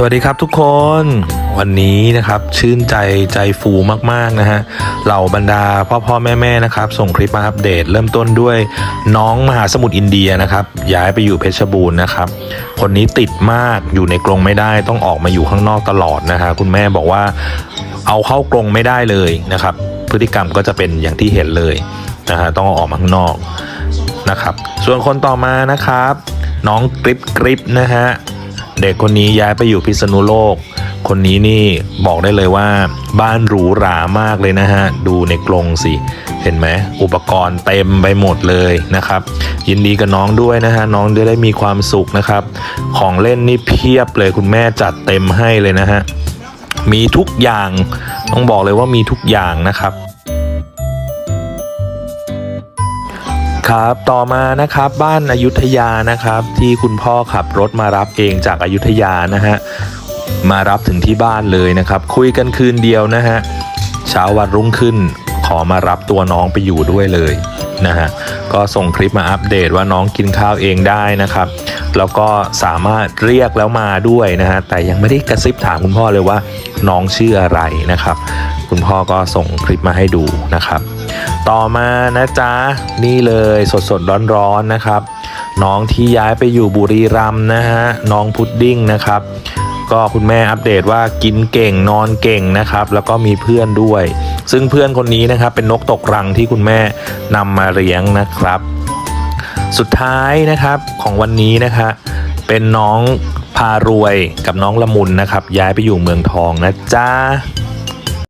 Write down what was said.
สวัสดีครับทุกคนวันนี้นะครับชื่นใจใจฟูมากๆนะฮะเหล่าบรรดาพ่อพ่อแม่แม่นะครับ ส่งคลิปมาอัปเดต เริ่มต้นด้วยน้องมหาสมุทรอินเดียนะครับ ย้ายไปอยู่เพชรบูรณ์นะครับ คนนี้ติดมากอยู่ในกรงไม่ได้ต้องออกมาอยู่ข้างนอกตลอดนะฮะคุณแม่บอกว่าเอาเข้ากรงไม่ได้เลยนะครับ พฤติกรรมก็จะเป็นอย่างที่เห็นเลยนะฮะต้องออกมาข้างนอกนะครับ ส่วนคนต่อมานะครับ น้องกริปกริปนะฮะ เด็กคนนี้ย้ายไปอยู่พิษณุโลก คนนี้นี่บอกได้เลยว่า บ้านหรูหรามากเลยนะฮะ ดูในกรงสิ เห็นไหมอุปกรณ์เต็มไปหมดเลยนะครับ ยินดีกับน้องด้วยนะฮะ น้องจะได้มีความสุขนะครับ ของเล่นนี่เพียบเลยคุณแม่จัดเต็มให้เลยนะฮะ มีทุกอย่าง ต้องบอกเลยว่ามีทุกอย่างนะครับ ครับต่อมานะครับบ้านอายุทยานะครับ ที่คุณพ่อขับรถมารับเองจากอายุทยานะฮะมารับถึงที่บ้านเลยนะครับ คุยกันคืนเดียวนะฮะเช้าวันรุ่งขึ้น ขอมารับตัวน้องไปอยู่ด้วยเลยนะฮะก็ส่งคลิปมาอัปเดตว่าน้องกินข้าวเองได้นะครับ แล้วก็สามารถเรียกแล้วมาด้วยนะฮะแต่ยังไม่ได้กระซิบถามคุณพ่อเลยว่าน้องชื่ออะไรนะครับ คุณพ่อก็ส่งคลิปมาให้ดูนะครับ ต่อมานะจ๊ะ นี่เลยสดสดร้อนร้อนๆนะครับ น้องที่ย้ายไปอยู่บุรีรัมย์นะฮะน้องพุดดิ้งนะครับ ก็คุณแม่อัปเดตว่ากินเก่งนอนเก่งนะครับ แล้วก็มีเพื่อนด้วย ซึ่งเพื่อนคนนี้นะครับ เป็นนกตกรังที่คุณแม่นำมาเลี้ยงนะครับ สุดท้ายนะครับของวันนี้นะคะเป็นน้องพารวยกับน้องละมุนนะครับ ย้ายไปอยู่เมืองทองนะจ๊ะ